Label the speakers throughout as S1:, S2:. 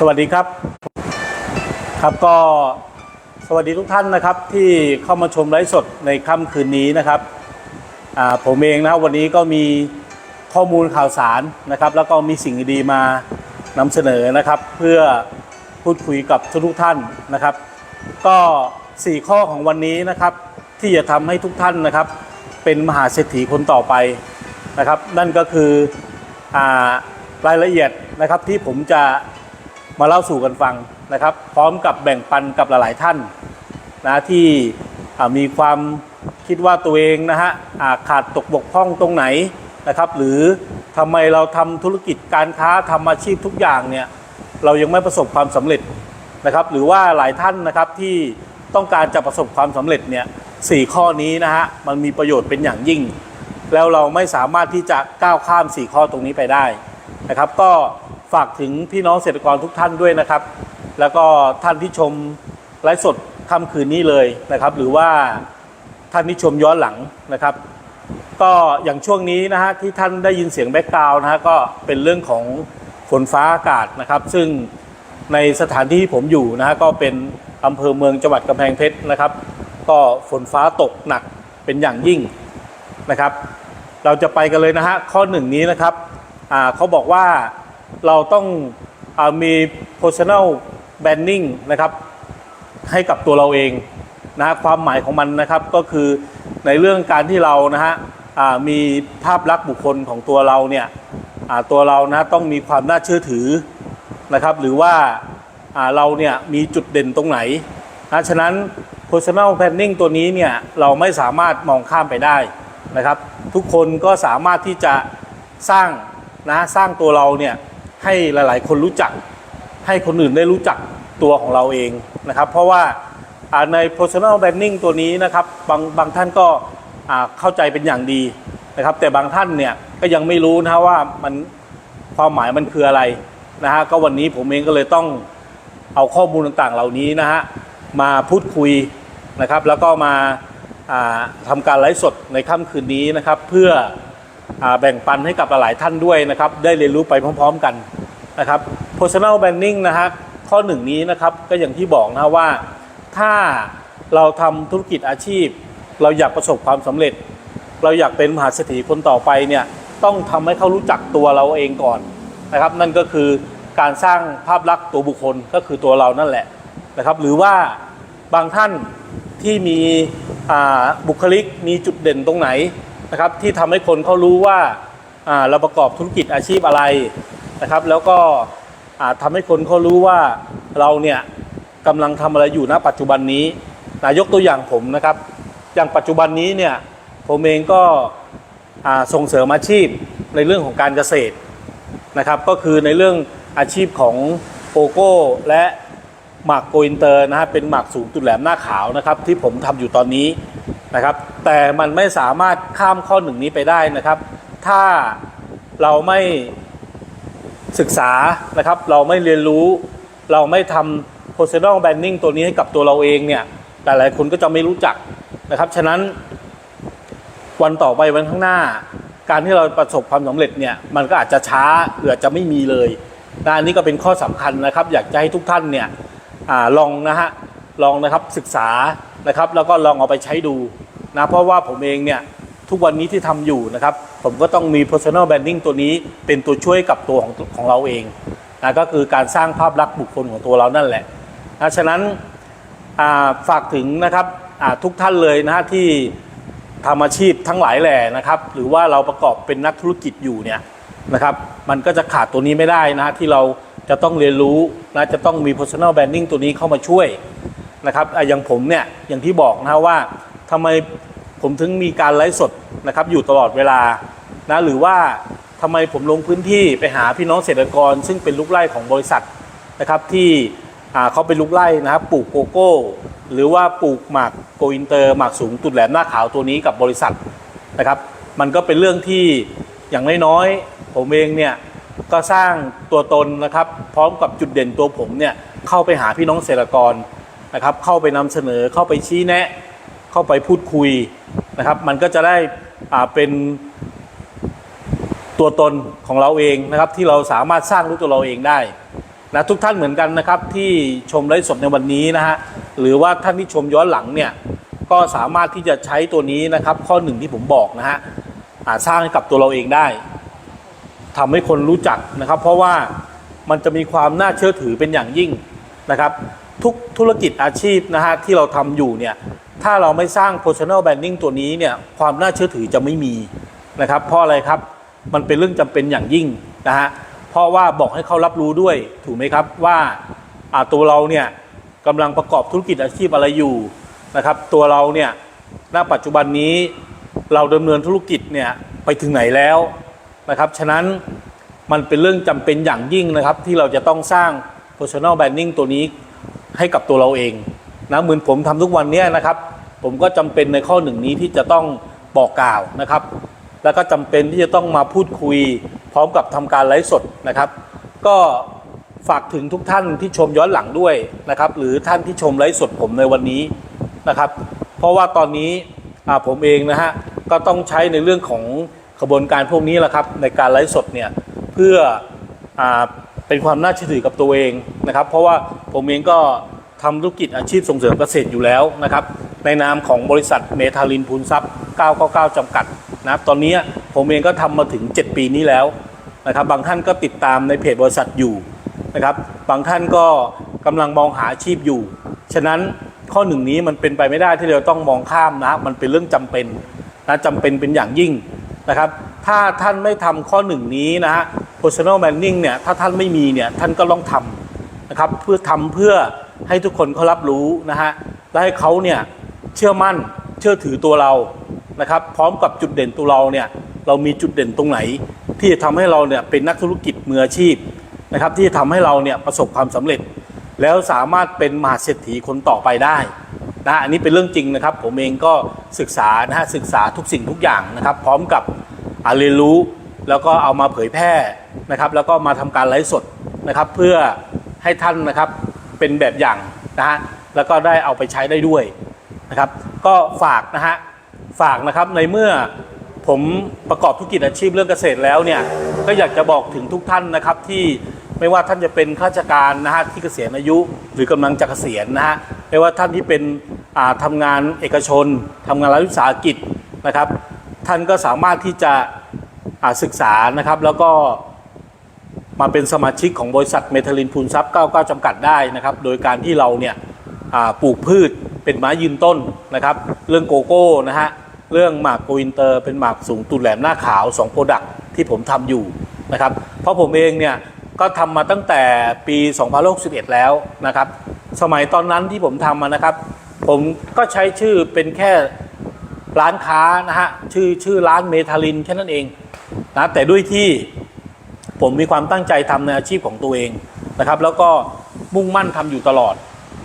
S1: สวัสดีครับ ครับก็สวัสดีทุกท่านนะครับที่เข้ามาชมไลฟ์สดในค่ำคืนนี้นะครับผมเองนะวันนี้ก็มีข้อมูลข่าวสารนะครับ แล้วก็มีสิ่งดีมานำเสนอนะครับ เพื่อพูดคุยกับทุกท่านนะครับ ก็ 4 ข้อของวันนี้นะครับ ที่จะทำให้ทุกท่านนะครับ เป็นมหาเศรษฐีคนต่อไปนะครับ นั่นก็คืออารายละเอียดนะครับที่ผมจะ มาเล่าสู่กันฟังนะครับ พร้อมกับแบ่งปันกับหลาย ๆ ท่านนะที่มีความคิดว่าตัวเองนะฮะขาดตกบกพร่องตรงไหนนะครับ หรือทำไมเราทำธุรกิจการค้าทำอาชีพทุกอย่างเนี่ยเรายังไม่ประสบความสำเร็จนะครับ หรือว่าหลายท่านนะครับที่ต้องการจะประสบความสำเร็จเนี่ยสข้อนี้นะฮะมันมีประโยชน์เป็นอย่างยิ่ง แล้วเราไม่สามารถที่จะก้าวข้าม 4 ข้อตรงนี้ไปได้นะครับ ก็ ฝากถึงพี่น้องเกษตรกรทุกท่านด้วยนะครับ แล้วก็ท่านที่ชมไลฟ์สดค่ำคืนนี้เลยนะครับ หรือว่าท่านที่ชมย้อนหลังนะครับ ก็อย่างช่วงนี้นะฮะที่ท่านได้ยินเสียงแบ็กกราวน์นะฮะก็เป็นเรื่องของฝนฟ้าอากาศนะครับ ซึ่งในสถานที่ที่ผมอยู่นะฮะก็เป็นอำเภอเมืองจังหวัดกำแพงเพชรนะครับ ก็ฝนฟ้าตกหนักเป็นอย่างยิ่งนะครับ เราจะไปกันเลยนะฮะข้อหนึ่งนี้นะครับเขาบอกว่า เราต้องอมี personal branding นะครับ ให้กับตัวเราเองนะฮะความหมายของมันนะครับก็คือในเรื่องการที่เรานะฮะมีภาพลักษณ์บุคคลของตัวเราเนี่ยตัวเรานะต้องมีความน่าเชื่อถือนะครับ หรือว่าเราเนี่ยมีจุดเด่นตรงไหนนะฉะนั้น personal branding ตัวนี้เนี่ยเราไม่สามารถมองข้ามไปได้นะครับ ทุกคนก็สามารถที่จะสร้างนะสร้างตัวเราเนี่ย ให้หลาย ๆ คนรู้จัก ให้คนอื่นได้รู้จักตัวของเราเองนะครับ เพราะว่าใน personal branding ตัวนี้นะครับบางบางท่านก็เข้าใจเป็นอย่างดีนะครับ แต่บางท่านเนี่ยก็ยังไม่รู้นะว่ามันความหมายมันคืออะไรนะฮะก็วันนี้ผมเองก็เลยต้องเอาข้อมูลต่างๆ เหล่านี้นะฮะมาพูดคุยนะครับ แล้วก็มาอ่าทำการไลฟ์สดในค่ำคืนนี้นะครับ เพื่อ แบ่งปันให้กับหลายๆท่านด้วยนะครับ ได้เรียนรู้ไปพร้อม ๆ กันนะครับ personal branding นะฮะข้อหนึ่งนี้นะครับก็อย่างที่บอกนะว่า ถ้าเราทำธุรกิจอาชีพ เราอยากประสบความสำเร็จ เราอยากเป็นมหาเศรษฐีคนต่อไปเนี่ยต้องทำให้เขารู้จักตัวเราเองก่อนนะครับ นั่นก็คือการสร้างภาพลักษณ์ตัวบุคคลก็คือตัวเรานั่นแหละนะครับ หรือว่าบางท่านที่มีบุคลิกมีจุดเด่นตรงไหน นะครับที่ทำให้คนเขารู้ว่าเราประกอบธุรกิจอาชีพอะไรนะครับ แล้วก็อ่าทำให้คนเขารู้ว่าเราเนี่ยกำลังทำอะไรอยู่ณปัจจุบันนี้นายกตัวอย่างผมนะครับ อย่างปัจจุบันนี้เนี่ยผมเองก็ส่งเสริมอาชีพในเรื่องของการเกษตรนะครับ ก็คือในเรื่องอาชีพของโกโก้และหมากโกอินเตอร์นะฮะเป็นหมากสูงจุดแหลมหน้าขาวนะครับ ที่ผมทำอยู่ตอนนี้ นะครับ แต่มันไม่สามารถข้ามข้อหนึ่งนี้ไปได้นะครับ ถ้าเราไม่ศึกษานะครับ เราไม่เรียนรู้ เราไม่ทำ personal branding ตัวนี้ให้กับตัวเราเองเนี่ยหลายๆคนก็จะไม่รู้จักนะครับ ฉะนั้นวันต่อไปวันข้างหน้า การที่เราประสบความสำเร็จเนี่ยมันก็อาจจะช้าหรืออาจจะไม่มีเลยนะอันนี้ก็เป็นข้อสำคัญนะครับ อยากจะให้ทุกท่านเนี่ยอลองนะฮะลองนะครับศึกษานะครับ แล้วก็ลองเอาไปใช้ดู นะเพราะว่าผมเองเนี่ยทุกวันนี้ที่ทำอยู่นะครับ ผมก็ต้องมี personal branding ตัวนี้เป็นตัวช่วยกับตัวของของเราเองนะก็คือการสร้างภาพลักษณ์บุคคลของตัวเรานั่นแหละนะฉะนั้นฝากถึงนะครับทุกท่านเลยนะฮะที่ทำอาชีพทั้งหลายแหล่นะครับ หรือว่าเราประกอบเป็นนักธุรกิจอยู่เนี่ยนะครับ มันก็จะขาดตัวนี้ไม่ได้นะที่เราจะต้องเรียนรู้นะจะต้องมี personal branding ตัวนี้เข้ามาช่วยนะครับอย่างผมเนี่ยอย่างที่บอกนะว่า ทำไมผมถึงมีการไลฟ์สดนะครับ อยู่ตลอดเวลานะหรือว่าทำไมผมลงพื้นที่ไปหาพี่น้องเกษตรกร ซึ่งเป็นลูกไร่ของบริษัทนะครับที่เขาเป็นลูกไร่นะครับปลูกโกโก้ หรือว่าปลูกหมากโกอินเตอร์หมากสูงตุดแหลมหน้าขาวตัวนี้กับบริษัทนะครับ มันก็เป็นเรื่องที่อย่างน้อยๆผมเองเนี่ยก็สร้างตัวตนนะครับ พร้อมกับจุดเด่นตัวผมเนี่ยเข้าไปหาพี่น้องเกษตรกรนะครับ เข้าไปนำเสนอเข้าไปชี้แนะ เข้าไปพูดคุยนะครับ มันก็จะได้เป็นตัวตนของเราเองนะครับ ที่เราสามารถสร้างด้ตัวเราเองได้นะทุกท่านเหมือนกันนะครับ ที่ชมไลฟ์สดในวันนี้นะฮะหรือว่าท่านที่ชมย้อนหลังเนี่ยก็สามารถที่จะใช้ตัวนี้นะครับ ข้อหนึ่งที่ผมบอกนะฮะสร้างให้กับตัวเราเองได้ทำให้คนรู้จักนะครับ เพราะว่ามันจะมีความน่าเชื่อถือเป็นอย่างยิ่งนะครับ ทุกธุรกิจอาชีพนะฮะที่เราทำอยู่เนี่ย ถ้าเราไม่สร้าง personal branding ตัวนี้เนี่ยความน่าเชื่อถือจะไม่มีนะครับ เพราะอะไรครับมันเป็นเรื่องจำเป็นอย่างยิ่งนะฮะเพราะว่าบอกให้เขารับรู้ด้วยถูกไหมครับว่าตัวเราเนี่ยกำลังประกอบธุรกิจอาชีพอะไรอยู่นะครับ ตัวเราเนี่ยณปัจจุบันนี้เราดำเนินธุรกิจเนี่ยไปถึงไหนแล้วนะครับ ฉะนั้นมันเป็นเรื่องจำเป็นอย่างยิ่งนะครับ ที่เราจะต้องสร้าง personal branding ตัวนี้ให้กับตัวเราเอง นะเหมือนผมทำทุกวันนี้นะครับ ผมก็จำเป็นในข้อหนึ่งนี้ที่จะต้องบอกกล่าวนะครับ แล้วก็จำเป็นที่จะต้องมาพูดคุย พร้อมกับทำการไลฟ์สดนะครับ ก็ฝากถึงทุกท่านที่ชมย้อนหลังด้วยนะครับ หรือท่านที่ชมไลฟ์สดผมในวันนี้นะครับ เพราะว่าตอนนี้ผมเองนะฮะก็ต้องใช้ในเรื่องของขบวนการพวกนี้แหละครับในการไลฟ์สดเนี่ยเพื่ออเป็นความน่าเชื่อถือกับตัวเองนะครับ เพราะว่าผมเองก็ ทำธุรกิจอาชีพส่งเสริมเกษตรอยู่แล้วนะครับ ในนามของบริษัทเมทาลินพูนทรัพย์ 999 จำกัดนะครับตอนนี้ผมเองก็ทำมาถึง 7 ปีนี้แล้วนะครับ บางท่านก็ติดตามในเพจบริษัทอยู่นะครับ บางท่านก็กำลังมองหาอาชีพอยู่ ฉะนั้นข้อหนึ่งนี้มันเป็นไปไม่ได้ที่เราต้องมองข้ามนะ มันเป็นเรื่องจำเป็นนะจำเป็นเป็นอย่างยิ่งนะครับ ถ้าท่านไม่ทำข้อหนึ่งนี้นะฮะ personal branding เนี่ย ถ้าท่านไม่มีเนี่ย ท่านก็ต้องทำนะครับ เพื่อทำเพื่อ ให้ทุกคนเขารับรู้นะฮะและให้เขาเนี่ยเชื่อมั่นเชื่อถือตัวเรานะครับ พร้อมกับจุดเด่นตัวเราเนี่ยเรามีจุดเด่นตรงไหน ที่จะทำให้เราเนี่ยเป็นนักธุรกิจมืออาชีพนะครับ ที่จะทำให้เราเนี่ยประสบความสำเร็จ แล้วสามารถเป็นมหาเศรษฐีคนต่อไปได้นะอันนี้เป็นเรื่องจริงนะครับ ผมเองก็ศึกษานะฮะศึกษาทุกสิ่งทุกอย่างนะครับ พร้อมกับเรียนรู้แล้วก็เอามาเผยแพร่นะครับ แล้วก็มาทำการไลฟ์สดนะครับ เพื่อให้ท่านนะครับ เป็นแบบอย่างนะฮะแล้วก็ได้เอาไปใช้ได้ด้วยนะครับ ก็ฝากนะฮะฝากนะครับในเมื่อผมประกอบธุรกิจอาชีพเรื่องเกษตรแล้วเนี่ยก็อยากจะบอกถึงทุกท่านนะครับที่ไม่ว่าท่านจะเป็นข้าราชการนะฮะที่เกษียณอายุ หรือกำลังจะเกษียณนะฮะไม่ว่าท่านที่เป็นอ่าทำงานเอกชนทำงานรัฐวิสาหกิจนะครับ ท่านก็สามารถที่จะอาศึกษานะครับแล้วก็ มาเป็นสมาชิกของบริษัทเมทัลินพูนทรัพย์99จำกัดได้นะครับ โดยการที่เราเนี่ยปลูกพืชเป็นไม้ยืนต้นนะครับ เรื่องโกโก้นะฮะ เรื่องหมากโกอินเตอร์ เป็นหมากสูงตุนแหลมหน้าขาว2โปรดักที่ผมทำอยู่นะครับ เพราะผมเองเนี่ยก็ทำมาตั้งแต่ปี2061แล้วนะครับ สมัยตอนนั้นที่ผมทำมานะครับ ผมก็ใช้ชื่อเป็นแค่ร้านค้านะฮะ ชื่อชื่อร้านเมทาลินแค่นั้นเองนะแต่ด้วยที่ ผมมีความตั้งใจทำในอาชีพของตัวเองนะครับ แล้วก็มุ่งมั่นทำอยู่ตลอด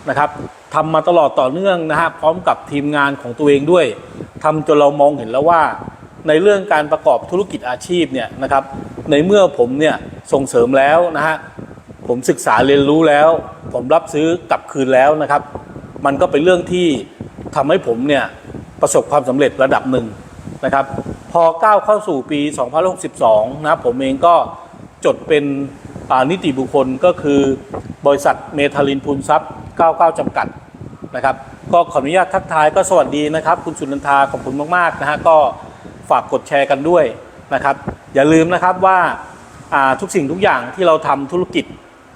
S1: นะครับทำมาตลอดต่อเนื่องนะฮะพร้อมกับทีมงานของตัวเองด้วยทำจนเรามองเห็นแล้วว่า ในเรื่องการประกอบธุรกิจอาชีพเนี่ยนะครับ ในเมื่อผมเนี่ยส่งเสริมแล้วนะฮะผมศึกษาเรียนรู้แล้ว ผมรับซื้อกลับคืนแล้วนะครับ มันก็เป็นเรื่องที่ทำให้ผมเนี่ยประสบความสำเร็จระดับหนึ่งนะครับ พอก้าวเข้าสู่ปี2062 นะผมเองก็ จดเป็นนิติบุคคลก็คือบริษัทเมทาลินพูนทรัพย์ 99 จำกัดนะครับ ก็ขออนุญาตทักทายก็สวัสดีนะครับ คุณสุนันทาขอบคุณมากๆนะฮะก็ฝากกดแชร์กันด้วยนะครับ อย่าลืมนะครับว่าาทุกสิ่งทุกอย่างที่เราทำธุรกิจ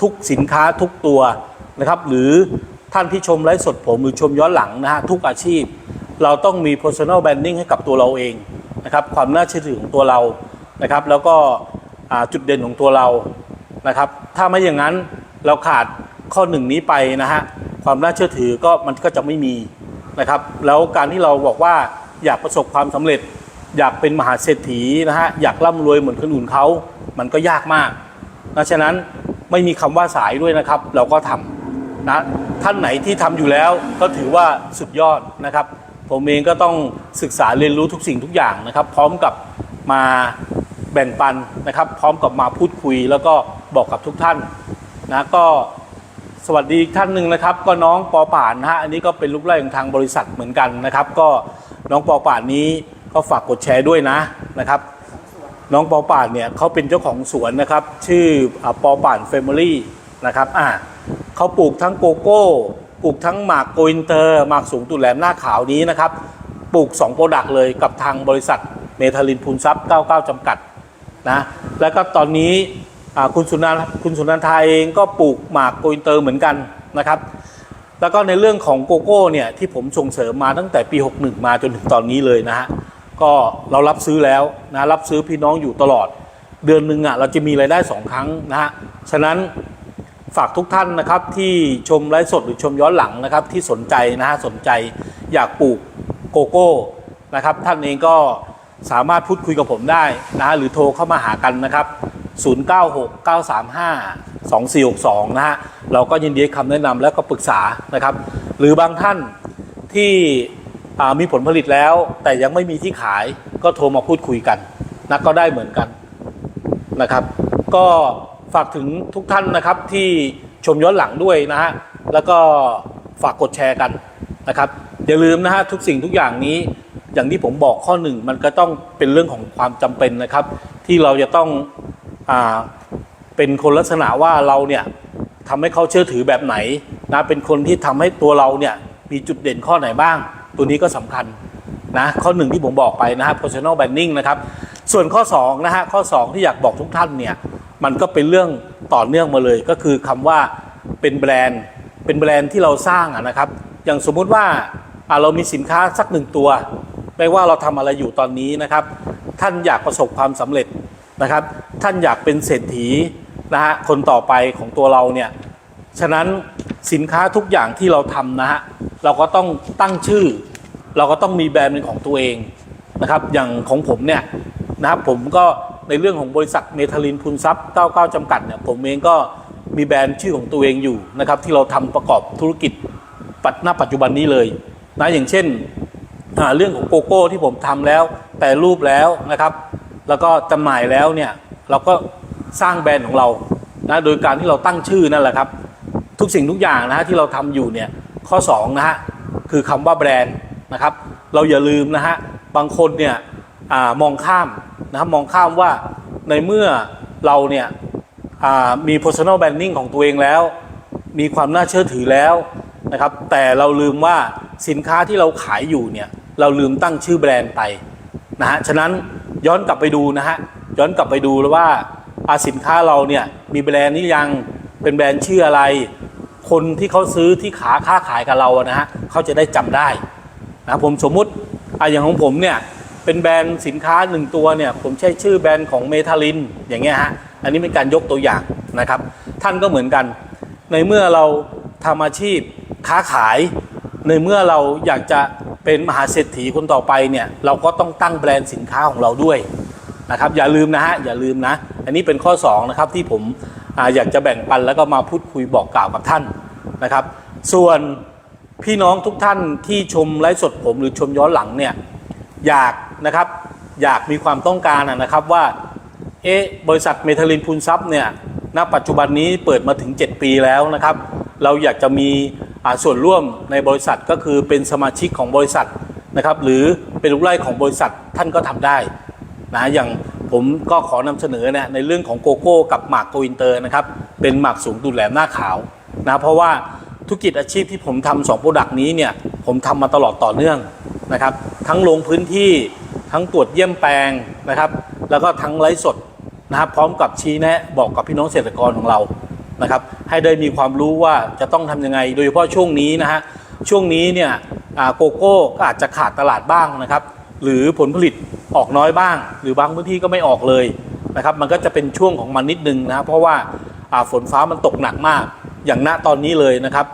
S1: ทุกสินค้าทุกตัวนะครับ หรือท่านที่ชมไลฟ์สดผมหรือชมย้อนหลังนะฮะทุกอาชีพ เราต้องมี personal branding ให้กับตัวเราเองนะครับ ความน่าเชื่อถือของตัวเรานะครับ แล้วก็ จุดเด่นของตัวเรานะครับ ถ้าไม่อย่างนั้นเราขาดข้อหนึ่งนี้ไปนะฮะความน่าเชื่อถือก็มันก็จะไม่มีนะครับ แล้วการที่เราบอกว่าอยากประสบความสำเร็จ อยากเป็นมหาเศรษฐีนะฮะอยากร่ำรวยเหมือนคนอื่นเขามันก็ยากมากนะฉะนั้นไม่มีคำว่าสายด้วยนะครับ เราก็ทำนะท่านไหนที่ทำอยู่แล้วก็ถือว่าสุดยอดนะครับ ผมเองก็ต้องศึกษาเรียนรู้ทุกสิ่งทุกอย่างนะครับ พร้อมกับมา แบ่งปันนะครับ พร้อมกับมาพูดคุยแล้วก็บอกกับทุกท่านนะก็สวัสดีอีกท่านหนึ่งนะครับ ก็น้องปอป่านนะฮะอันนี้ก็เป็นลูกไล่ของทางบริษัทเหมือนกันนะครับ ก็น้องปอป่านนี้ก็ฝากกดแชร์ด้วยนะนะครับ น้องปอป่านเนี่ยเขาเป็นเจ้าของสวนนะครับ ชื่ออปอป่านเฟมิลี่นะครับอ่าเขาปลูกทั้งโกโก้ปลูกทั้งหมากโกอินเตอร์หมากสูงตุ่นแหลมหน้าขาวนี้นะครับปลูก2โปรดักต์เลยกับทางบริษัทเมทาลินพูนซับ99จำกัด นะแล้วก็ตอนนี้คุณสุนันท์คุณสุนันทาเองก็ปลูกหมากโกอินเตอร์เหมือนกันนะครับ แล้วก็ในเรื่องของโกโก้เนี่ยที่ผมส่งเสริมมาตั้งแต่ปี 61 มาจนถึงตอนนี้เลยนะฮะก็เรารับซื้อแล้วนะรับซื้อพี่น้องอยู่ตลอด เดือนหนึ่งอะเราจะมีรายได้ 2 ครั้งนะฮะฉะนั้นฝากทุกท่านนะครับที่ชมไลฟ์สดหรือชมย้อนหลังนะครับที่สนใจนะฮะสนใจอยากปลูกโกโก้นะครับท่านเองก็ สามารถพูดคุยกับผมได้นะฮะหรือโทรเข้ามาหากันนะครับ 0969352462 นะฮะเราก็ยินดีคำแนะนำแล้วก็ปรึกษานะครับ หรือบางท่านที่มีผลผลิตแล้ว แต่ยังไม่มีที่ขายก็โทรมาพูดคุยกันนะก็ได้เหมือนกันนะครับ ก็ฝากถึงทุกท่านนะครับที่ชมย้อนหลังด้วยนะฮะแล้วก็ฝากกดแชร์กันนะครับอย่าลืมนะฮะทุกสิ่งทุกอย่างนี้ อย่างที่ผมบอกข้อหนึ่งมันก็ต้องเป็นเรื่องของความจำเป็นนะครับ ที่เราจะต้องอ่าเป็นคนลักษณะว่าเราเนี่ยทำให้เขาเชื่อถือแบบไหนนะเป็นคนที่ทำให้ตัวเราเนี่ยมีจุดเด่นข้อไหนบ้าง ตัวนี้ก็สำคัญนะข้อหนึ่งที่ผมบอกไปนะฮะ personal branding นะครับ ส่วนข้อ2นะฮะข้อ 2 ที่อยากบอกทุกท่านเนี่ยมันก็เป็นเรื่องต่อเนื่องมาเลย ก็คือคำว่าเป็นแบรนด์ เป็นแบรนด์ที่เราสร้างะนะครับ อย่างสมมุติว่าอะเรามีสินค้าสักหนึ่งตัว ไม่ว่าเราทำอะไรอยู่ตอนนี้นะครับ ท่านอยากประสบความสำเร็จนะครับ ท่านอยากเป็นเศรษฐีนะฮะคนต่อไปของตัวเราเนี่ยฉะนั้นสินค้าทุกอย่างที่เราทำนะฮะเราก็ต้องตั้งชื่อ เราก็ต้องมีแบรนด์เป็นของตัวเองนะครับ อย่างของผมเนี่ยนะครับผมก็ในเรื่องของบริษัทเมทัลินพูนซับ99จำกัดเนี่ยผมเองก็มีแบรนด์ชื่อของตัวเองอยู่นะครับที่เราทำประกอบธุรกิจปัจจุบันนี้เลยนะอย่างเช่น เรื่องของโกโก้ที่ผมทำแล้วแปรรูปแล้วนะครับ แล้วก็จำหน่ายแล้วเนี่ยเราก็สร้างแบรนด์ของเรานะโดยการที่เราตั้งชื่อนั่นแหละครับ ทุกสิ่งทุกอย่างนะฮะที่เราทำอยู่เนี่ยข้อ2นะฮะคือคำว่าแบรนด์นะครับ เราอย่าลืมนะฮะบางคนเนี่ยอมองข้ามนะครับมองข้ามว่าในเมื่อเราเนี่ยมี personal branding ของตัวเองแล้ว มีความน่าเชื่อถือแล้วนะครับ แต่เราลืมว่าสินค้าที่เราขายอยู่เนี่ย เราลืมตั้งชื่อแบรนด์ไปนะฮะฉะนั้นย้อนกลับไปดูนะฮะย้อนกลับไปดูแล้วว่าอาสินค้าเราเนี่ยมีแบรนด์นี้ยังเป็นแบรนด์ชื่ออะไร คนที่เขาซื้อที่ขาค้าขายกับเราอะนะฮะเขาจะได้จำได้นะผมสมมุติอะอย่างของผมเนี่ยเป็นแบรนด์สินค้าหนึ่งตัวเนี่ยผมใช้ชื่อแบรนด์ของเมทัลินอย่างเงี้ยฮะอันนี้เป็นการยกตัวอย่างนะครับ ท่านก็เหมือนกัน ในเมื่อเราทำอาชีพค้าขาย ในเมื่อเราอยากจะ เป็นมหาเศรษฐีคนต่อไปเนี่ยเราก็ต้องตั้งแบรนด์สินค้าของเราด้วยนะครับอย่าลืมนะฮะอย่าลืมนะ อันนี้เป็นข้อ2นะครับที่ผมออยากจะแบ่งปันแล้วก็มาพูดคุยบอกกล่าวกับท่านนะครับ ส่วนพี่น้องทุกท่านที่ชมไลฟ์สดผมหรือชมย้อนหลังเนี่ยอยากนะครับอยากมีความต้องการนะครับว่าเอ๊ะบริษัทเมทัลินพูนซับเนี่ยณปัจจุบันนี้เปิดมาถึง 7 ปีแล้วนะครับ เราอยากจะมี ส่วนร่วมในบริษัทก็คือเป็นสมาชิกของบริษัทนะครับหรือเป็นลูกไร่ของบริษัทท่านก็ทำได้นะอย่างผมก็ขอนำเสนอเนี่ยในเรื่องของโกโก้กับหมากโกอินเตอร์นะครับเป็นหมากสูงตูดแหลมหน้าขาวนะเพราะว่าธุรกิจอาชีพที่ผมทำสองโปรดักต์นี้เนี่ยผมทำมาตลอดต่อเนื่องนะครับทั้งลงพื้นที่ทั้งตรวจเยี่ยมแปลงนะครับแล้วก็ทั้งไลฟ์สดนะครับพร้อมกับชี้แนะบอกกับพี่น้องเกษตรกรของเรา นะครับให้ได้มีความรู้ว่าจะต้องทำยังไง โดยเฉพาะช่วงนี้นะฮะช่วงนี้เนี่ยโกโก้ก็อาจจะขาดตลาดบ้างนะครับ หรือผลผลิตออกน้อยบ้าง หรือบางพื้นที่ก็ไม่ออกเลยนะครับมันก็จะเป็นช่วงของมันนิดนึงนะครับเพราะว่าฝนฟ้ามันตกหนักมาก อย่างณตอนนี้เลยนะครับ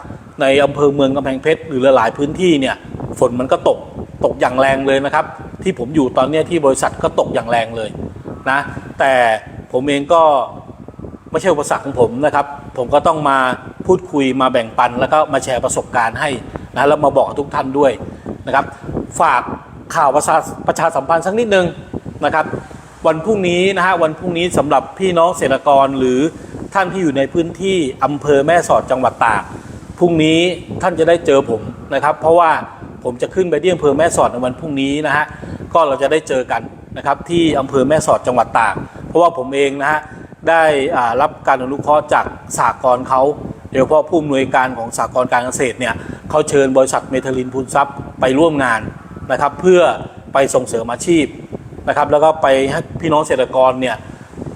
S1: ในอำเภอเมืองกำแพงเพชรหรือหลายพื้นที่เนี่ยฝนมันก็ตกตกอย่างแรงเลยนะครับ ที่ผมอยู่ตอนนี้ที่บริษัทก็ตกอย่างแรงเลยนะแต่ผมเองก็ ไม่ใช่อุปสรรคของผมนะครับ ผมก็ต้องมาพูดคุยมาแบ่งปัน แล้วก็มาแชร์ประสบการณ์ให้นะแล้วมาบอกทุกท่านด้วยนะครับ ฝากข่าวประชาประชาสัมพันธ์สักนิดนึงนะครับ วันพรุ่งนี้นะฮะวันพรุ่งนี้สำหรับพี่น้องเกษตรกรหรือท่านที่อยู่ในพื้นที่อำเภอแม่สอดจังหวัดตากพรุ่งนี้ท่านจะได้เจอผมนะครับ เพราะว่าผมจะขึ้นไปที่อำเภอแม่สอดในวันพรุ่งนี้นะฮะก็เราจะได้เจอกันนะครับที่อำเภอแม่สอดจังหวัดตาก เพราะว่าผมเองนะฮะ ได้รับการอนุเคราะห์จากสากลเขาโดยเฉพาะผู้อำนวยการของสากลการเกษตรเนี่ยเขาเชิญบริษัทเมทาลินพูนซับไปร่วมงานนะครับเพื่อไปส่งเสริมอาชีพนะครับแล้วก็ไปให้พี่น้องเกษตรกรเนี่ย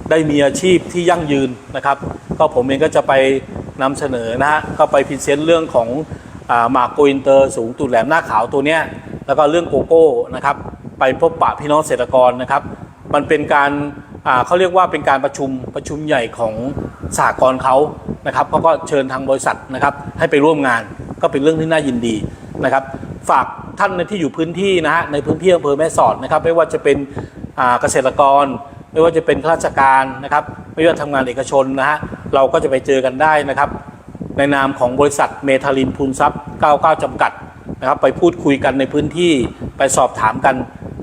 S1: ได้มีอาชีพที่ยั่งยืนนะครับก็ผมเองก็จะไปนำเสนอนะฮะก็ไปพรีเซนต์เรื่องของหมากโกอินเตอร์สูงตูดแหลมหน้าขาวตัวเนี้ยแล้วก็เรื่องโกโก้นะครับไปพบปะพี่น้องเกษตรกรนะครับ มันเป็นการ เขาเรียกว่าเป็นการประชุมประชุมใหญ่ของสหกรณ์เขานะครับเขาก็เชิญทางบริษัทนะครับให้ไปร่วมงานก็เป็นเรื่องที่น่ายินดีนะครับ ฝากท่านในที่อยู่พื้นที่นะฮะในพื้นที่อำเภอแม่สอดนะครับ ไม่ว่าจะเป็นเกษตรกร ไม่ว่าจะเป็นข้าราชการนะครับ ไม่ว่าทำงานเอกชนนะฮะเราก็จะไปเจอกันได้นะครับ ในนามของบริษัทเมทาลินพูนซับ99 จำกัดนะครับ ไปพูดคุยกันในพื้นที่ไปสอบถามกัน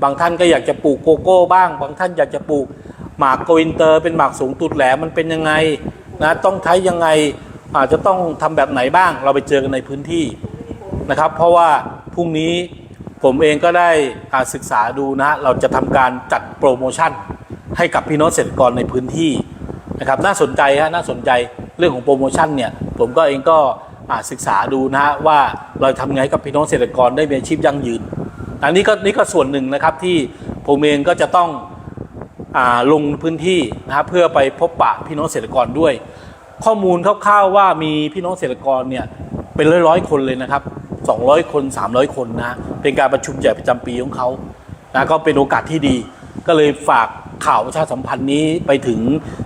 S1: บางท่านก็อยากจะปลูกโกโก้บ้าง บางท่านอยากจะปลูก หมากโกอินเตอร์ เป็นหมากสูงตุดแหลมมันเป็นยังไงนะต้องใช้ยังไงอาจจะต้องทำแบบไหนบ้างเราไปเจอกันในพื้นที่นะครับ เพราะว่าพรุ่งนี้ผมเองก็ได้ศึกษาดูนะฮะเราจะทำการจัดโปรโมชั่น ให้กับพี่น้องเกษตรกรในพื้นที่นะครับน่าสนใจฮะน่าสนใจเรื่องของโปรโมชั่นเนี่ยผมก็เองก็ศึกษาดูนะฮะว่าเราทำไงกับพี่น้องเกษตรกรได้มีอาชีพยั่งยืน อันนี้ก็นี่ก็ส่วนหนึ่งนะครับที่ผมเองก็จะต้อง ลงพื้นที่นะครับเพื่อไปพบปะพี่น้องเกษตรกรด้วย ข้อมูลคร่าวๆว่ามีพี่น้องเกษตรกรเนี่ยเป็นร้อยๆคนเลยนะครับ 200 คน 300 คนนะเป็นการประชุมใหญ่ประจำปีของเขานะก็เป็นโอกาสที่ดี ก็เลยฝากข่าวประชาสัมพันธ์นี้ไปถึง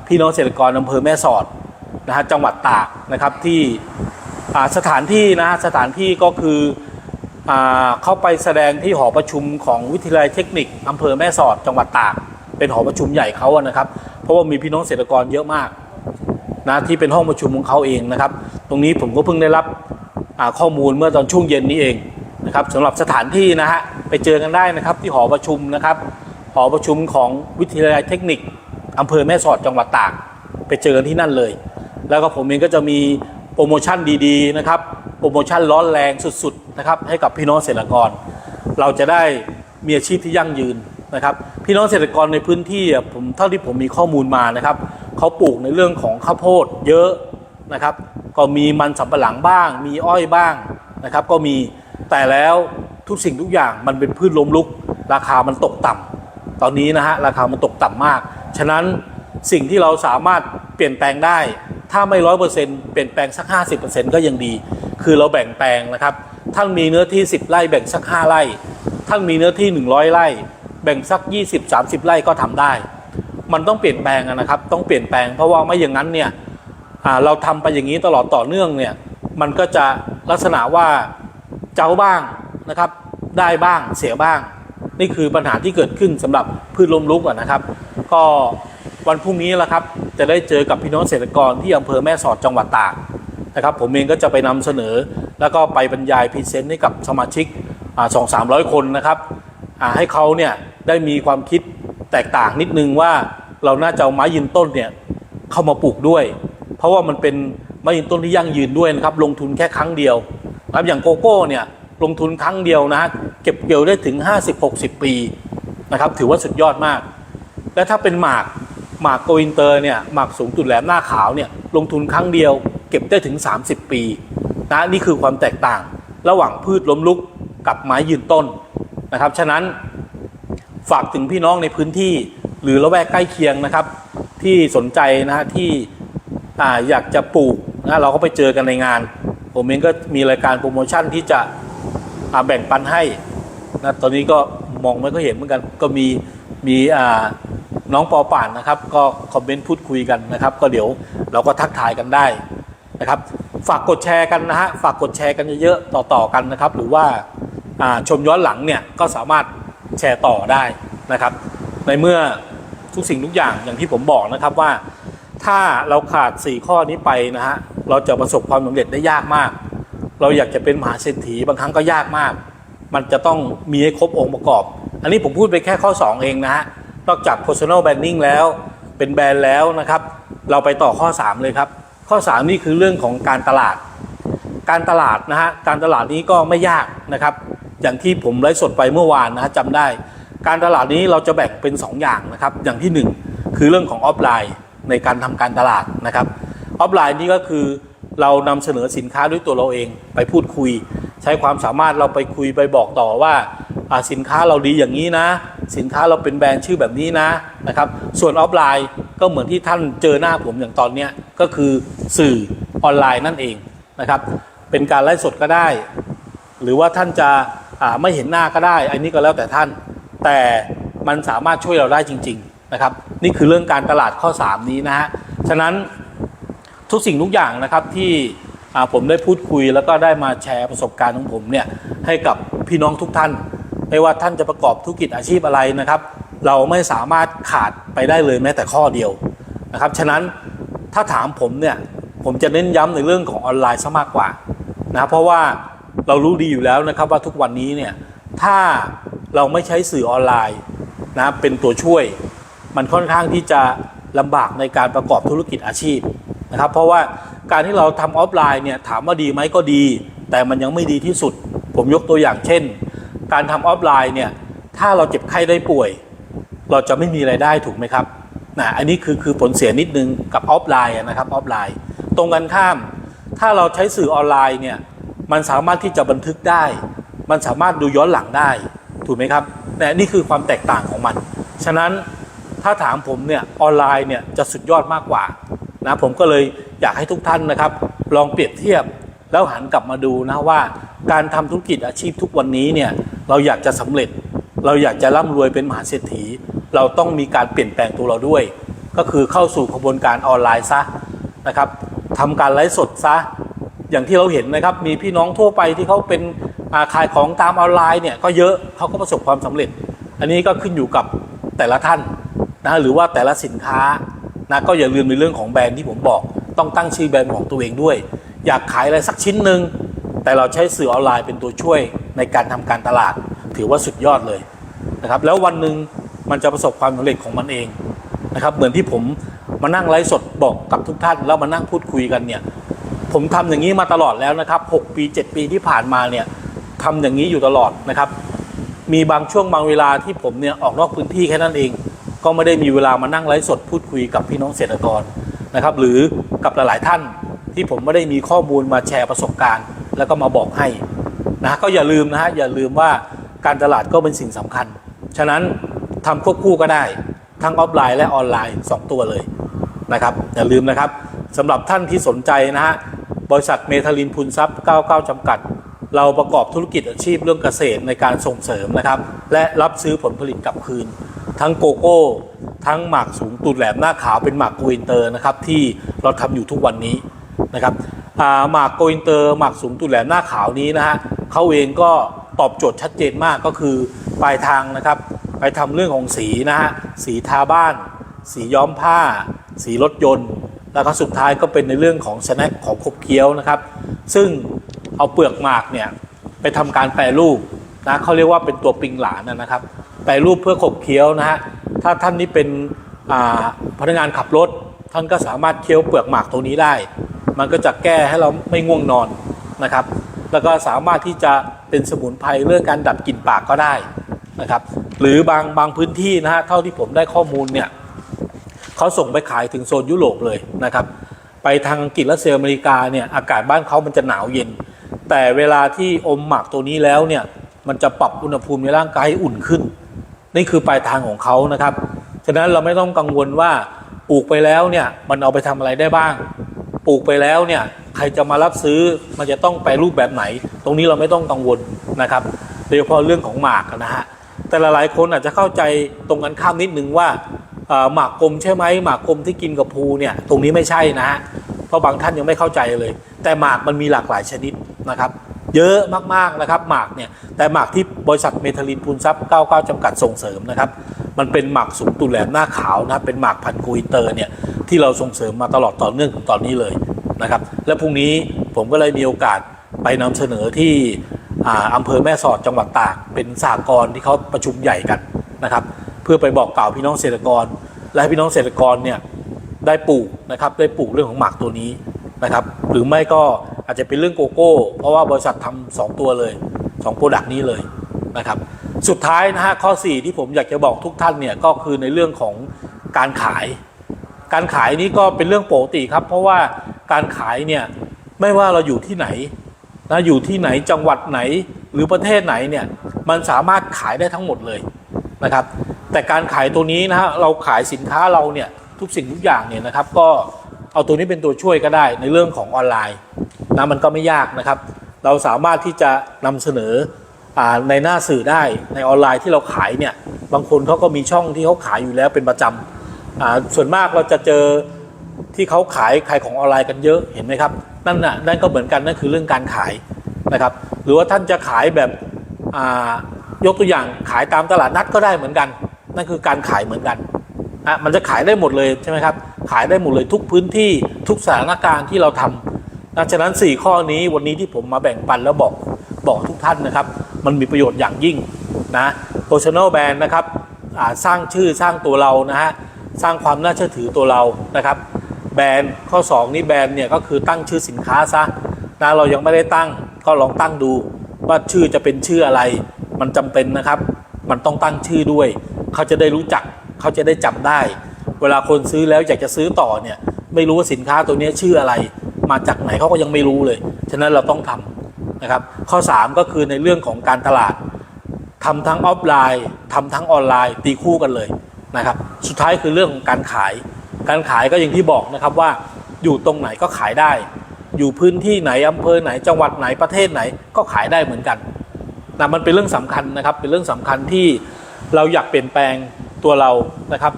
S1: พี่น้องเกษตรกรอำเภอแม่สอดนะฮะจังหวัดตากนะครับที่สถานที่นะสถานที่ก็คืออ่าเข้าไปแสดงที่หอประชุมของวิทยาลัยเทคนิคอำเภอแม่สอดจังหวัดตาก เป็นหอประชุมใหญ่เขาอะนะครับ เพราะว่ามีพี่น้องเกษตรกรเยอะมากนะที่เป็นห้องประชุมของเขาเองนะครับ ตรงนี้ผมก็เพิ่งได้รับข้อมูลเมื่อตอนช่วงเย็นนี้เองนะครับสำหรับสถานที่นะฮะไปเจอกันได้นะครับที่หอประชุมนะครับหอประชุมของวิทยาลัยเทคนิคอำเภอแม่สอดจังหวัดตาก ไปเจอกันที่นั่นเลย แล้วก็ผมเองก็จะมีโปรโมชั่นดีๆนะครับโปรโมชั่นร้อนแรงสุดๆนะครับให้กับพี่น้องเกษตรกร เราจะได้มีอาชีพที่ยั่งยืน นะครับพี่น้องเกษตรกรในพื้นที่ผมเท่าที่ผมมีข้อมูลมานะครับเขาปลูกในเรื่องของข้าวโพดเยอะนะครับ ก็มีมันสำปะหลังบ้าง มีอ้อยบ้างนะครับ ก็มีแต่แล้วทุกสิ่งทุกอย่างมันเป็นพืชล้มลุก ราคามันตกต่ำตอนนี้นะฮะราคามันตกต่ำมาก ฉะนั้นสิ่งที่เราสามารถเปลี่ยนแปลงได้ ถ้าไม่ร้อยเปอร์เซ็นต์เปลี่ยนแปลงสัก 50%ก็ยังดี คือเราแบ่งแปลงนะครับ ท่านมีเนื้อที่ 10 ไร่แบ่งสัก 5 ไร่ ท่านมีเนื้อที่ 100 ไร่ แบ่งสัก 20-30 ไร่ก็ทำได้ มันต้องเปลี่ยนแปลงนะครับ ต้องเปลี่ยนแปลงเพราะว่าไม่อย่างนั้นเนี่ยเราทำไปอย่างนี้ตลอดต่อเนื่องเนี่ยมันก็จะลักษณะว่าเจ้าบ้างนะครับ ได้บ้างเสียบ้าง นี่คือปัญหาที่เกิดขึ้นสำหรับพืชลมลุกนะครับ ก็วันพรุ่งนี้แหละครับจะได้เจอกับพี่น้องเกษตรกรที่อำเภอแม่สอดจังหวัดตากนะครับ ผมเองก็จะไปนำเสนอ แล้วก็ไปบรรยายพรีเซนต์ให้กับสมาชิกสองสามร้อยคนนะครับ ให้เขาเนี่ยได้มีความคิดแตกต่างนิดนึงว่าเราน่าจะเอาไม้ยืนต้นเนี่ยเข้ามาปลูกด้วย เพราะว่ามันเป็นไม้ยืนต้นที่ยั่งยืนด้วยนะครับลงทุนแค่ครั้งเดียวนะครับอย่างโกโก้เนี่ยลงทุนครั้งเดียวนะฮะเก็บเกี่ยวได้ถึง 50-60 ปีนะครับถือว่าสุดยอดมาก และถ้าเป็นหมากหมากโกอินเตอร์เนี่ยหมากสูงตุดแหลมหน้าขาวเนี่ยลงทุนครั้งเดียว เก็บได้ถึง 30 ปีนะนี่คือความแตกต่าง ระหว่างพืชล้มลุกกับไม้ยืนต้น นะครับ ฉะนั้นฝากถึงพี่น้องในพื้นที่หรือละแวกใกล้เคียงนะครับ ที่สนใจนะฮะที่อ่าอยากจะปลูกนะเราก็ไปเจอกันในงาน ผมเองก็มีรายการโปรโมชั่นที่จะอ่าแบ่งปันให้นะตอนนี้ก็มองไม่ก็เห็นเหมือนกันก็มีมีอ่าน้องปอป่านนะครับ ก็คอมเมนต์พูดคุยกันนะครับ ก็เดี๋ยวเราก็ทักทายกันได้นะครับ ฝากกดแชร์กันนะฮะฝากกดแชร์กันเยอะๆต่อๆกันนะครับ หรือว่าอ่า ชมย้อนหลังเนี่ยก็สามารถแชร์ต่อได้นะครับ ในเมื่อทุกสิ่งทุกอย่างอย่างที่ผมบอกนะครับว่า ถ้าเราขาด 4 ข้อนี้ไปนะฮะเราจะประสบความสำเร็จได้ยากมาก เราอยากจะเป็นมหาเศรษฐีบางครั้งก็ยากมาก มันจะต้องมีให้ครบองค์ประกอบ อันนี้ผมพูดไปแค่ข้อ 2 เองนะฮะนอกจาก personal branding แล้วเป็นแบรนด์แล้วนะครับ เราไปต่อข้อ 3 เลยครับ ข้อ 3 นี่คือเรื่องของการตลาด การตลาดนะฮะการตลาดนี้ก็ไม่ยากนะครับ อย่างที่ผมไลฟ์สดไปเมื่อวานนะจำได้ การตลาดนี้เราจะแบ่งเป็น 2 อย่างนะครับ อย่างที่ 1 คือเรื่องของออฟไลน์ในการทำการตลาดนะครับออฟไลน์นี่ก็คือเรานำเสนอสินค้าด้วยตัวเราเองไปพูดคุย ใช้ความสามารถเราไปคุยไปบอกต่อว่าสินค้าเราดีอย่างนี้นะ สินค้าเราเป็นแบรนด์ชื่อแบบนี้นะนะครับส่วนออฟไลน์ก็เหมือนที่ท่านเจอหน้าผมอย่างตอนนี้ก็คือสื่อออนไลน์นั่นเองนะครับเป็นการไลฟ์สดก็ได้ หรือว่าท่านจะ ไม่เห็นหน้าก็ได้ อันนี้ก็แล้วแต่ท่าน แต่มันสามารถช่วยเราได้จริง ๆนะครับ นี่คือเรื่องการตลาดข้อ 3 นี้นะฮะฉะนั้นทุกสิ่งทุกอย่างนะครับที่ผมได้พูดคุยแล้วก็ได้มาแชร์ประสบการณ์ของผมเนี่ยให้กับพี่น้องทุกท่าน ไม่ว่าท่านจะประกอบธุรกิจอาชีพอะไรนะครับ เราไม่สามารถขาดไปได้เลยแม้แต่ข้อเดียวนะครับฉะนั้นถ้าถามผมเนี่ยผมจะเน้นย้ำในเรื่องของออนไลน์ซะมากกว่านะเพราะว่า เรารู้ดีอยู่แล้วนะครับว่าทุกวันนี้เนี่ยถ้าเราไม่ใช้สื่อออนไลน์นะเป็นตัวช่วย มันค่อนข้างที่จะลำบากในการประกอบธุรกิจอาชีพนะครับ เพราะว่าการที่เราทำออฟไลน์เนี่ยถามว่าดีไหมก็ดี แต่มันยังไม่ดีที่สุด ผมยกตัวอย่างเช่น การทำออฟไลน์เนี่ยถ้าเราเจ็บไข้ได้ป่วย เราจะไม่มีไรายได้ถูกไหมครับนะอันนี้คือคือผลเสียนิดนึงกับออฟไลน์นะครับออฟไลน์ ตรงกันข้าม ถ้าเราใช้สื่อออนไลน์เนี่ย มันสามารถที่จะบันทึกได้ มันสามารถดูย้อนหลังได้ ถูกไหมครับนะนี่คือความแตกต่างของมัน ฉะนั้นถ้าถามผมเนี่ยออนไลน์เนี่ยจะสุดยอดมากกว่านะผมก็เลยอยากให้ทุกท่านนะครับ ลองเปรียบเทียบแล้วหันกลับมาดูนะว่า การทำธุรกิจอาชีพทุกวันนี้เนี่ยเราอยากจะสำเร็จ เราอยากจะร่ำรวยเป็นมหาเศรษฐี เราต้องมีการเปลี่ยนแปลงตัวเราด้วย ก็คือเข้าสู่กระบวนการออนไลน์ซะนะครับทำการไลฟ์สดซะ อย่างที่เราเห็นนะครับ มีพี่น้องทั่วไปที่เขาเป็นาขายของตามออนไลน์เนี่ยก็เยอะเขาก็ประสบความสำเร็จ อันนี้ก็ขึ้นอยู่กับแต่ละท่านนะหรือว่าแต่ละสินค้านะก็อย่าลืมในเรื่องของแบรนด์ที่ผมบอก ต้องตั้งชื่อแบรนด์ของตัวเองด้วย อยากขายอะไรสักชิ้นหนึ่งแต่เราใช้สื่อออนไลน์เป็นตัวช่วยในการทำการตลาด ถือว่าสุดยอดเลยนะครับ แล้ววันหนึ่งมันจะประสบความสำเร็จของมันเองนะครับ เหมือนที่ผมมานั่งไลฟ์สดบอกกับทุกท่านแล้วมานั่งพูดคุยกันเนี่ย ผมทำอย่างนี้มาตลอดแล้วนะครับ 6 ปี 7 ปีที่ผ่านมาเนี่ยทำอย่างนี้อยู่ตลอดนะครับ มีบางช่วงบางเวลาที่ผมเนี่ยออกนอกพื้นที่แค่นั้นเอง ก็ไม่ได้มีเวลามานั่งไลฟ์สดพูดคุยกับพี่น้องเกษตรกรนะครับ หรือกับหลาย ๆ ท่านที่ผมไม่ได้มีข้อมูลมาแชร์ประสบการณ์ แล้วก็มาบอกให้นะก็อย่าลืมนะฮะอย่าลืมว่าการตลาดก็เป็นสิ่งสำคัญ ฉะนั้นทำควบคู่ก็ได้ ทั้งออฟไลน์และออนไลน์ 2 ตัวเลยนะครับอย่าลืมนะครับสำหรับท่านที่สนใจนะฮะ บริษัทเมทาลินพูนทรัพย์ 99 จำกัด เราประกอบธุรกิจอาชีพเรื่องเกษตรในการส่งเสริมนะครับ และรับซื้อผลผลิตกลับคืน ทั้งโกโก้ ทั้งหมากสูงตูดแหลมหน้าขาวเป็นหมากโกอินเตอร์นะครับที่เราทำอยู่ทุกวันนี้นะครับหมากโกอินเตอร์หมากสูงตูดแหลมหน้าขาวนี้นะฮะเขาเองก็ตอบโจทย์ชัดเจนมากก็คือปลายทางนะครับไปทำเรื่องของสีนะฮะสีทาบ้าน สีย้อมผ้า สีรถยนต์ แล้วก็สุดท้ายก็เป็นในเรื่องของสแน็คของขบเคี้ยวนะครับ ซึ่งเอาเปลือกหมากเนี่ยไปทำการแปรรูปนะเขาเรียกว่าเป็นตัวปิงหลานนะครับ แปรรูปเพื่อขบเคี้ยวนะฮะถ้าท่านนี้เป็นพนักงานขับรถ ท่านก็สามารถเคี้ยวเปลือกหมากตรงนี้ได้ มันก็จะแก้ให้เราไม่ง่วงนอนนะครับ แล้วก็สามารถที่จะเป็นสมุนไพรเรื่องการดับกลิ่นปากก็ได้นะครับ หรือบางบางพื้นที่นะฮะเท่าที่ผมได้ข้อมูลเนี่ย เขาส่งไปขายถึงโซนยุโรปเลยนะครับ ไปทางอังกฤษและเซลอเมริกาเนี่ยอากาศบ้านเขามันจะหนาวเย็น แต่เวลาที่อมหมักตัวนี้แล้วเนี่ยมันจะปรับอุณหภูมิในร่างกายให้อุ่นขึ้น นี่คือปลายทางของเขานะครับฉะนั้นเราไม่ต้องกังวลว่าปลูกไปแล้วเนี่ยมันเอาไปทำอะไรได้บ้าง ปลูกไปแล้วเนี่ยใครจะมารับซื้อมันจะต้องไปรูปแบบไหน ตรงนี้เราไม่ต้องกังวลนะครับโดยเฉพาะเรื่องของหมากนะฮะแต่หลายๆคนอาจจะเข้าใจตรงกันข้ามนิดนึงว่า หมากกลมใช่ไหมหมากกลมที่กินกับภูเนี่ยตรงนี้ไม่ใช่นะฮะเพราะบางท่านยังไม่เข้าใจเลย แต่หมากมันมีหลากหลายชนิดนะครับ เยอะมากๆนะครับหมากเนี่ยแต่หมากที่บริษัทเมทัลลินพูนทรัพย์ 99 จำกัดส่งเสริมนะครับ มันเป็นหมากสูงตุแหลมหน้าขาวนะครับเป็นหมากพันธุ์กูอินเตอร์เนี่ยที่เราส่งเสริมมาตลอดต่อเนื่องถึงตอนนี้เลยนะครับ และพรุ่งนี้ผมก็เลยมีโอกาสไปนำเสนอที่อ่าอำเภอแม่สอดจังหวัดตากเป็นสากรณ์ที่เขาประชุมใหญ่กันนะครับ พื่อไปบอกกล่าวพี่น้องเกษตรกร และให้พี่น้องเกษตรกรเนี่ยได้ปลูกนะครับได้ปลูกเรื่องของหมากตัวนี้นะครับ หรือไม่ก็อาจจะเป็นเรื่องโกโก้ เพราะว่าบริษัททำสองตัวเลยสองโปรดักต์นี้เลยนะครับ สุดท้ายนะฮะข้อ 4 ที่ผมอยากจะบอกทุกท่านเนี่ยก็คือในเรื่องของการขาย การขายนี้ก็เป็นเรื่องปกติครับ เพราะว่าการขายเนี่ยไม่ว่าเราอยู่ที่ไหนนะอยู่ที่ไหนจังหวัดไหนหรือประเทศไหนเนี่ยมันสามารถขายได้ทั้งหมดเลยนะครับ แต่การขายตัวนี้นะฮะเราขายสินค้าเราเนี่ยทุกสิ่งทุกอย่างเนี่ยนะครับ ก็เอาตัวนี้เป็นตัวช่วยก็ได้ในเรื่องของออนไลน์นะมันก็ไม่ยากนะครับ เราสามารถที่จะนำเสนออาในหน้าสื่อได้ในออนไลน์ที่เราขายเนี่ยบางคนเขาก็มีช่องที่เขาขายอยู่แล้วเป็นประจำอ่าส่วนมากเราจะเจอที่เขาขายขายของออนไลน์กันเยอะเห็นไหมครับนั่นน่ะนั่นก็เหมือนกันนั่นคือเรื่องการขายนะครับ หรือว่าท่านจะขายแบบอ่ายกตัวอย่างขายตามตลาดนัดก็ได้เหมือนกัน นั่นคือการขายเหมือนกันอะมันจะขายได้หมดเลยใช่ไหมครับ ขายได้หมดเลยทุกพื้นที่ทุกสถานการณ์ที่เราทำดังนั้น 4 ข้อนี้วันนี้ที่ผมมาแบ่งปันแล้วบอกบอกทุกท่านนะครับ มันมีประโยชน์อย่างยิ่งนะ personal brand นะครับสร้างชื่อสร้างตัวเรานะฮะสร้างความน่าเชื่อถือตัวเรานะครับ แบรนด์ข้อ 2 นี่แบรนด์เนี่ยก็คือตั้งชื่อสินค้าซะนะเรายังไม่ได้ตั้งก็ลองตั้งดูว่าชื่อจะเป็นชื่ออะไร มันจำเป็นนะครับ มันต้องตั้งชื่อด้วย เขาจะได้รู้จัก เขาจะได้จำได้ เวลาคนซื้อแล้วอยากจะซื้อต่อเนี่ย ไม่รู้ว่าสินค้าตัวนี้ชื่ออะไร มาจากไหนเขาก็ยังไม่รู้เลย ฉะนั้นเราต้องทำนะครับ ข้อ 3 ก็คือในเรื่องของการตลาดทำทั้งออฟไลน์ทำทั้งออนไลน์ ตีคู่กันเลยนะครับ สุดท้ายคือเรื่องของการขาย การขายก็อย่างที่บอกนะครับว่าอยู่ตรงไหนก็ขายได้ อยู่พื้นที่ไหนอำเภอไหนจังหวัดไหนประเทศไหนก็ขายได้เหมือนกันนะมันเป็นเรื่องสำคัญนะครับ เป็นเรื่องสำคัญที่ เราอยากเปลี่ยนแปลงตัวเรานะครับ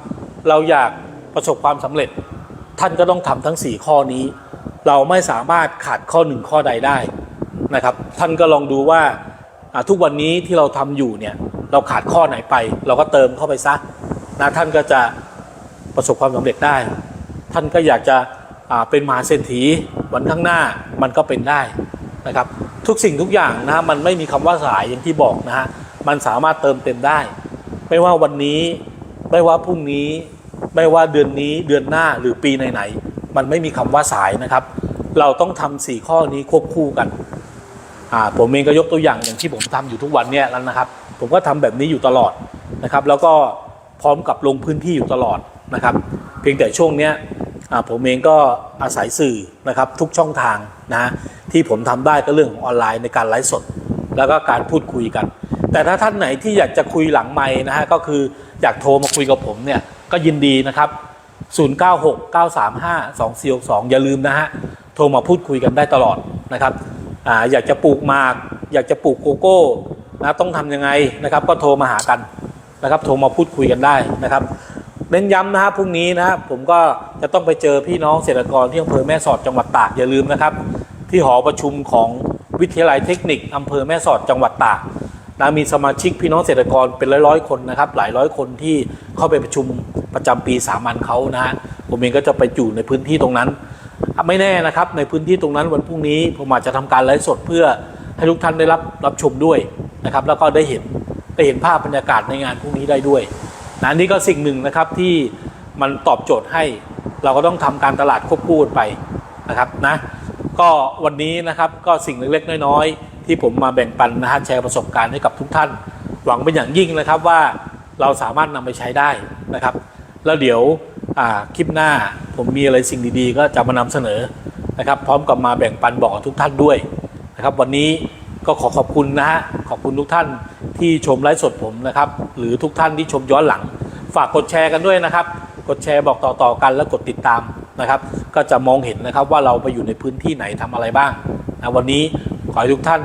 S1: เราอยากประสบความสำเร็จ ท่านก็ต้องทำทั้ง 4 ข้อนี้ เราไม่สามารถขาดข้อหนึ่งข้อใดได้นะครับ ท่านก็ลองดูว่าทุกวันนี้ที่เราทำอยู่เนี่ยเราขาดข้อไหนไป เราก็เติมเข้าไปซะนะท่านก็จะประสบความสำเร็จได้ ท่านก็อยากจะเป็นมหาเศรษฐีวันข้างหน้ามันก็เป็นได้นะครับ ทุกสิ่งทุกอย่างนะฮะมันไม่มีคำว่าสายอย่างที่บอกนะฮะมันสามารถเติมเต็มได้ ไม่ว่าวันนี้ไม่ว่าพรุ่งนี้ ไม่ว่าเดือนนี้เดือนหน้าหรือปีไหนๆมันไม่มีคำว่าสายนะครับ เราต้องทำสี่ข้อนี้ควบคู่กันอ่าผมเองก็ยกตัวอย่างอย่างที่ผมทำอยู่ทุกวันเนี่ยแล้วนะครับ ผมก็ทำแบบนี้อยู่ตลอดนะครับ แล้วก็พร้อมกับลงพื้นที่อยู่ตลอดนะครับ เพียงแต่ช่วงเนี้ยผมเองก็อาศัยสื่อนะครับทุกช่องทางนะที่ผมทำได้ก็เรื่องของออนไลน์ในการไลฟ์สด แล้วก็การพูดคุยกัน แต่ถ้าท่านไหนที่อยากจะคุยหลังไม้นะฮะก็คืออยากโทรมาคุยกับผมเนี่ยก็ยินดีนะครับ 0969352462 อย่าลืมนะฮะโทรมาพูดคุยกันได้ตลอดนะครับออยากจะปลูกมาก อยากจะปลูกโกโก้นะต้องทำยังไงนะครับ ก็โทรมาหากันนะครับโทรมาพูดคุยกันได้นะครับเน้นย้ำนะฮะพรุ่งนี้นะฮะผมก็จะต้องไปเจอพี่น้องเกษตรกรที่อำเภอแม่สอดจังหวัดตากอย่าลืมนะครับ ที่หอประชุมของวิทยาลัยเทคนิคอำเภอแม่สอดจังหวัดตาก นะมีสมาชิกพี่น้องเกษตรกรเป็นร้อยๆคนนะครับ หลายร้อยคนที่เข้าไปประชุมประจำปีสามัญเขานะฮะผมเองก็จะไปอยู่ในพื้นที่ตรงนั้น ไม่แน่นะครับในพื้นที่ตรงนั้นวันพรุ่งนี้ผมอาจจะทำการไลฟ์สดเพื่อให้ทุกท่านได้รับรับชมด้วยนะครับ แล้วก็ได้เห็นได้เห็นภาพบรรยากาศในงานพรุ่งนี้ได้ด้วยนะนี่ก็สิ่งหนึ่งนะครับที่มันตอบโจทย์ให้เราก็ต้องทำการตลาดควบคู่กันไปนะครับนะก็วันนี้นะครับก็สิ่งเล็กๆน้อยๆ ที่ผมมาแบ่งปันนะฮะแชร์ประสบการณ์ให้กับทุกท่าน หวังเป็นอย่างยิ่งนะครับว่าเราสามารถนำไปใช้ได้นะครับ แล้วเดี๋ยวคลิปหน้าผมมีอะไรสิ่งดีๆ ก็จะมานำเสนอนะครับ พร้อมกับมาแบ่งปันบอกทุกท่านด้วยนะครับ วันนี้ก็ขอขอบคุณนะฮะขอบคุณทุกท่านที่ชมไลฟ์สดผมนะครับ หรือทุกท่านที่ชมย้อนหลัง ฝากกดแชร์กันด้วยนะครับ กดแชร์บอกต่อๆกันแล้วกดติดตามนะครับ ก็จะมองเห็นนะครับว่าเราไปอยู่ในพื้นที่ไหนทำอะไรบ้างนะวันนี้ ขอให้ทุกท่าน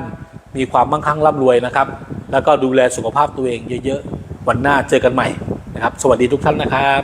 S1: มีความมั่งคั่งร่ำรวยนะครับ แล้วก็ดูแลสุขภาพตัวเองเยอะๆ วันหน้าเจอกันใหม่นะครับ สวัสดีทุกท่านนะครับ